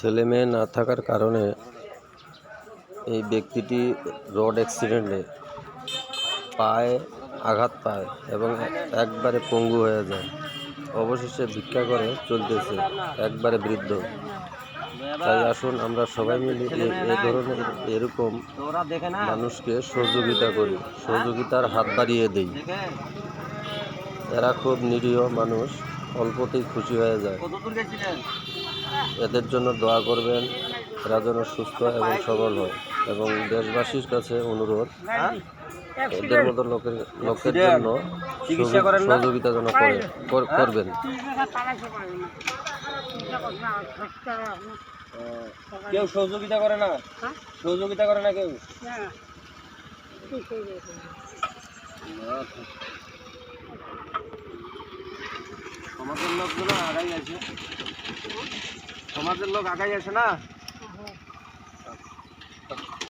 ছেলে মেয়ে না থাকার কারণে এই ব্যক্তিটি রোড অ্যাক্সিডেন্টে পায়ে আঘাত পায় এবং একবারে পঙ্গু হয়ে যায়। অবশেষে ভিক্ষা করে চলতেছে, একবারে বৃদ্ধ। তাই আসুন আমরা সবাই মিলে এ- ধরনের এরকম মানুষকে সহযোগিতা করি, সহযোগিতার হাত বাড়িয়ে দিই। এরা খুব নিরীহ মানুষ। অল্পতেই খুশি হয়ে যায়। কত দূর গেছিলেন? এদের জন্য দোয়া করবেন এরা যেন সুস্থ এবং সবল হয়। এবং দেশবাসীর কাছে অনুরোধ হ্যাঁ? এদের মতো লোকের লোকের? জন্য চিকিৎসা করেন না? সহযোগিতা যেন করে করবেন। কেউ সহযোগিতা করে না? সহযোগিতা করে না কেউ? সমাজের লোকগুলো আগাই আছে। সমাজের লোক আগাই আছে না?